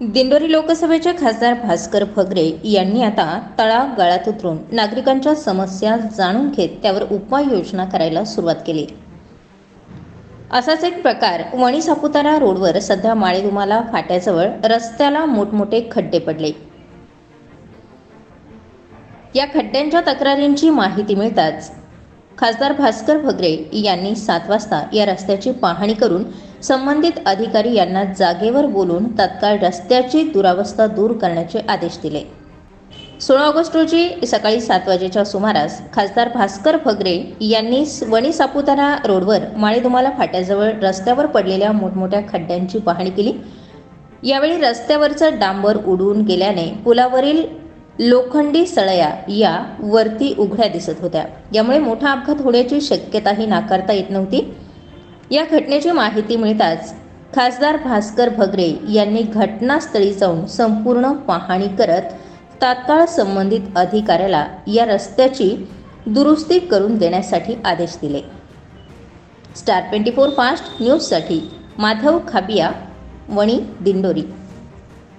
दिंडोरी लोकसभेचे खासदार भास्कर फगरे यांनी आता तळागाळात उतरून नागरिकांच्या समस्या जाणून घेत त्यावर उपाययोजना करायला सुरुवात केली. असाच एक प्रकार वणी सापुतारा रोडवर सध्या माळेदुमाला फाट्याजवळ रस्त्याला मोठमोठे खड्डे पडले. या खड्ड्यांच्या तक्रारींची माहिती मिळताच खासदार भास्कर भगरे यांनी सात वाजता या रस्त्याची पाहणी करून संबंधित अधिकारी यांना जागेवर बोलून तत्काळ रस्त्याची दुरावस्था दूर करण्याचे आदेश दिले. सोळा ऑगस्ट रोजी सकाळी सात वाजेच्या सुमारास खासदार भास्कर भगरे यांनी वणी सापुतारा रोडवर माळेदुमाला फाट्याजवळ रस्त्यावर पडलेल्या मोठमोठ्या खड्ड्यांची पाहणी केली. यावेळी रस्त्यावरचं डांबर उडून गेल्याने पुलावरील लोखंडी सळया या वरती उघड्या दिसत होत्या. यामुळे मोठा अपघात होण्याची शक्यताही नाकारता येत नव्हती. या घटनेची माहिती मिळताच खासदार भास्कर भगरे यांनी घटनास्थळी जाऊन संपूर्ण पाहणी करत तात्काळ संबंधित अधिकाऱ्याला या रस्त्याची दुरुस्ती करून देण्यासाठी आदेश दिले. स्टार ट्वेंटी फोर फास्ट न्यूजसाठी माधव खाबिया वणी दिंडोरी.